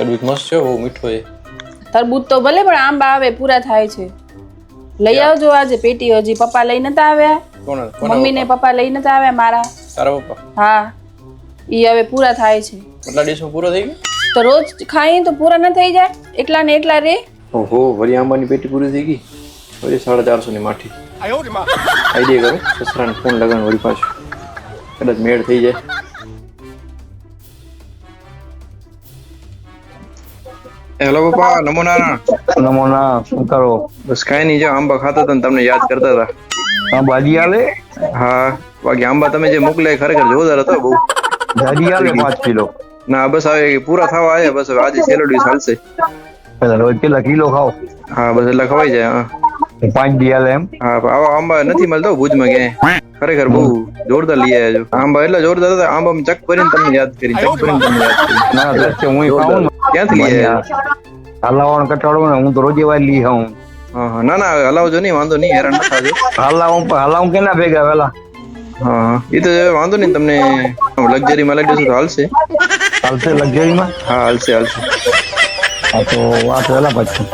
તરબૂચ મસ્ત છે બહુ મીઠો એ. તરબૂચ તો ભલે પણ આંબા આવે પૂરા થાય છે. લઈ આવજો આજે પેટી હજી પપ્પા લઈ નતા આવ્યા. કોણ મમ્મી ને પપ્પા? લઈ નતા આવ્યા મારા. તારા પપ્પા? હા. ઈ હવે પૂરા થાય છે. કેટલા દિવસમાં પૂરો થઈ ગયો? તો રોજ ખાઈએ તો પૂરા ન થઈ જાય. એટલા ને એટલા રે. ઓહો વળી આંબાની પેટી પૂરી થઈ ગઈ? વળી સાડા ચારસો ની માઠી. આઈડિયા કરો સસરાને ફોન લગાડ વળી પાછું. કદાચ મેળ થઈ જાય. હેલો પપ્પા નમો નારાયણ નમો ના શું કરો બસ કઈ નહીં જો આંબા ખાતા હતા તમને યાદ કરતા હતા. હા ભાજી આલે હા બાકી આંબા તમે જે મોકલ્યા ખરેખર જોરદાર હતા બહુ. ભાજી આલે પાંચ કિલો? ના બસ હવે પૂરા થવા આવ્યા બસ હવે આજે છેલ્લો દિવસ હાલશે. રોજ કેટલા કિલો ખાઓ? હા બસ એટલે ખવાઈ જાય હા. પાંચ દી આલે એમ? હા આવા આંબા નથી મળતો ભુજમાં ક્યાંય. ખરેખર બહુ જોરદાર લઈ આવ્યા છો. આંબા એટલા જોરદાર હતા આંબા ચક કરીને તમને યાદ કરી ચક કરીને તમને યાદ કરી. ના દ્રશ્ય હું ક્યાંથી લઈ આવ્યા? હલાવણ કટાડો ને હું તો રોજે વાર લઈ આવું. ના ના હલાવજો નહીં વાંધો નહીં હેરાન ના થાજો. હલાવું પણ હલાવું કેના ભેગા વેલા? હા એ તો વાંધો નહીં તમને લક્ઝરીમાં લઈ દેશો તો હાલશે. ચાલશે લક્ઝરીમાં? હા હાલશે હાલશે. હા તો વાત વેલા પછી.